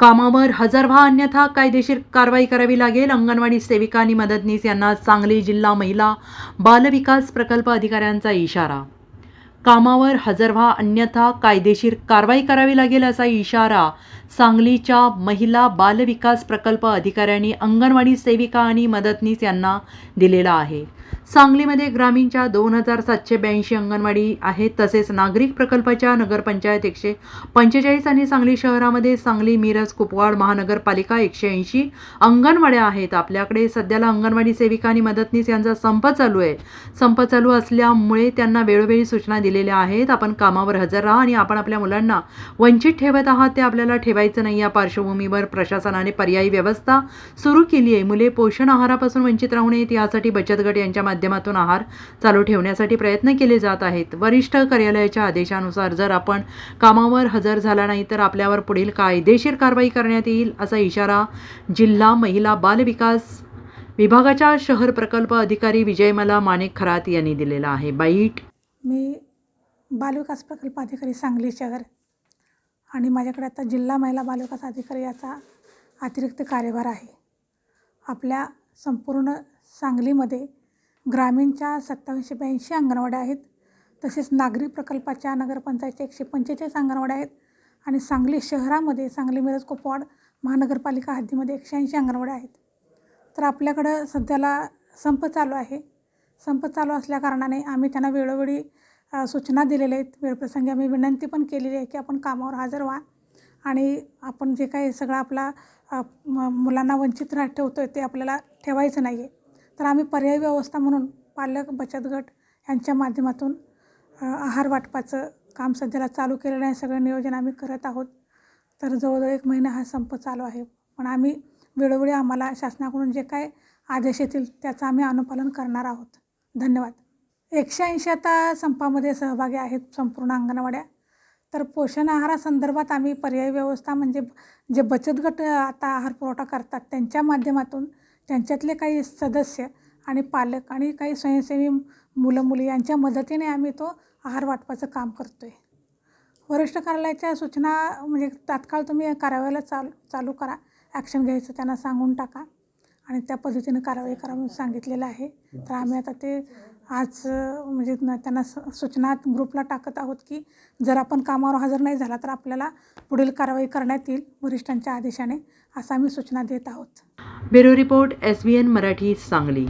कामावर हजर व्हा अन्यथा कायदेशीर कारवाई करावी लागेल. अंगणवाडी सेविका आणि मदतनीस यांना सांगली जिल्हा महिला बालविकास प्रकल्प अधिकाऱ्यांचा इशारा. कामावर हजर व्हा अन्यथा कायदेशीर कारवाई करावी लागेल असा इशारा सांगलीच्या महिला बालविकास प्रकल्प अधिकाऱ्यांनी अंगणवाडी सेविका आणि मदतनीस यांना दिलेला आहे. सांगलीमध्ये ग्रामीणच्या दोन हजार सातशे ब्याऐंशी अंगणवाडी आहेत तसेच नागरिक प्रकल्पाच्या नगरपंचायत एकशे पंचेचाळीस आणि सांगली शहरामध्ये सांगली मिरज कुपवाड महानगरपालिका एकशे ऐंशी अंगणवाड्या आहेत. आपल्याकडे सध्याला अंगणवाडी सेविका आणि मदतनीस यांचा संप चालू आहे. संप चालू असल्यामुळे त्यांना वेळोवेळी सूचना दिलेल्या आहेत. आपण कामावर हजर राहा आणि आपण आपल्या मुलांना वंचित ठेवत आहात. ते आपल्याला ठेवायचं नाही. या पार्श्वभूमीवर प्रशासनाने पर्यायी व्यवस्था सुरू केली आहे. मुले पोषण आहारापासून वंचित राहू नयेत. यासाठी बचत गट यांच्या माध्यमातून आहार चालू ठेवण्यासाठी प्रयत्न केले जात आहेत. वरिष्ठ कार्यालयाच्या आदेशानुसार जर आपण कामावर हजर झाला नाही तर आपल्यावर पुढील कायदेशीर कारवाई करण्यात येईल असा इशारा जिल्हा महिला बालविकास विभागाच्या शहर प्रकल्प अधिकारी विजयमला माणिक खरात यांनी दिलेला आहे. बाईट. मी बालविकास प्रकल्प अधिकारी सांगली शहर आणि माझ्याकडे आता जिल्हा महिला बालविकास अधिकारी याचा अतिरिक्त कार्यभार आहे. आपल्या संपूर्ण सांगलीमध्ये ग्रामीणच्या सत्तावीसशे ब्याऐंशी अंगणवाड्या आहेत. तसेच नागरी प्रकल्पाच्या नगरपंचायतच्या एकशे पंचेचाळीस अंगणवाड्या आहेत आणि सांगली शहरामध्ये सांगली मिरज कोपवाड महानगरपालिका हद्दीमध्ये एकशे ऐंशी अंगणवाड्या आहेत. तर आपल्याकडं सध्याला संप चालू आहे. संप चालू असल्याकारणाने आम्ही त्यांना वेळोवेळी सूचना दिलेल्या आहेत. वेळप्रसंगी आम्ही विनंती पण केलेली आहे की आपण कामावर हजर व्हा. आणि आपण जे काही सगळं आपला मुलांना वंचित राह ठेवतो आहे ते आपल्याला ठेवायचं नाही आहे तर आम्ही पर्यायी व्यवस्था म्हणून पालक बचत गट यांच्या माध्यमातून आहार वाटपाचं काम सध्याला चालू केलेलं आहे. सगळं नियोजन आम्ही करत आहोत. तर जवळजवळ एक महिना हा संप चालू आहे. पण आम्ही वेळोवेळी आम्हाला शासनाकडून जे काय आदेश येतील त्याचं आम्ही अनुपालन करणार आहोत. धन्यवाद. एकशे ऐंशी आता संपामध्ये सहभागी आहेत संपूर्ण अंगणवाड्या. तर पोषण आहारासंदर्भात आम्ही पर्यायी व्यवस्था म्हणजे जे बचत गट आता आहार पुरवठा करतात त्यांच्या माध्यमातून त्यांच्यातले काही सदस्य आणि पालक आणि काही स्वयंसेवी मुलं मुली यांच्या मदतीने आम्ही तो आहार वाटपाचं काम करतो आहे वरिष्ठ कार्यालयाच्या सूचना म्हणजे तात्काळ तुम्ही कारवाईला चालू चालू करा. ॲक्शन घ्यायचं त्यांना सांगून टाका. आणि त्या पद्धतीनं कारवाई करा म्हणून सांगितलेलं आहे. तर आम्ही आता ते आज म्हणजे न- त्यांना स सूचना ग्रुपला टाकत आहोत की जर आपण कामावर हजर नाही झाला तर आपल्याला पुढील कारवाई करण्यात येईल वरिष्ठांच्या आदेशाने असं आम्ही सूचना देत आहोत. Bureau report S B N Marathi Sangli.